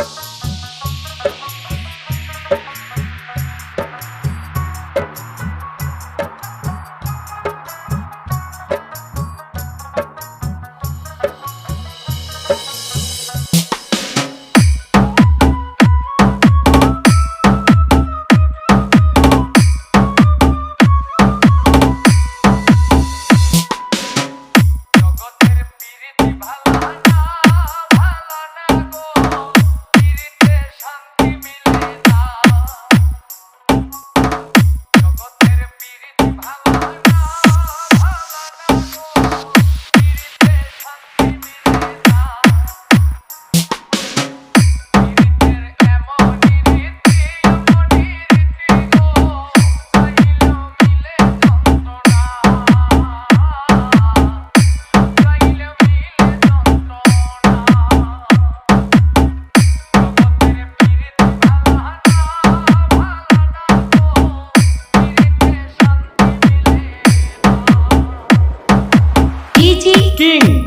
Bye. King.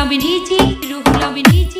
Ruhul Amin ইজি রুহুল আমিন ইজি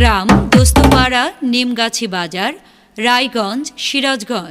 গ্রাম দোস্তপাড়া নিমগাছি বাজার রায়গঞ্জ সিরাজগঞ্জ।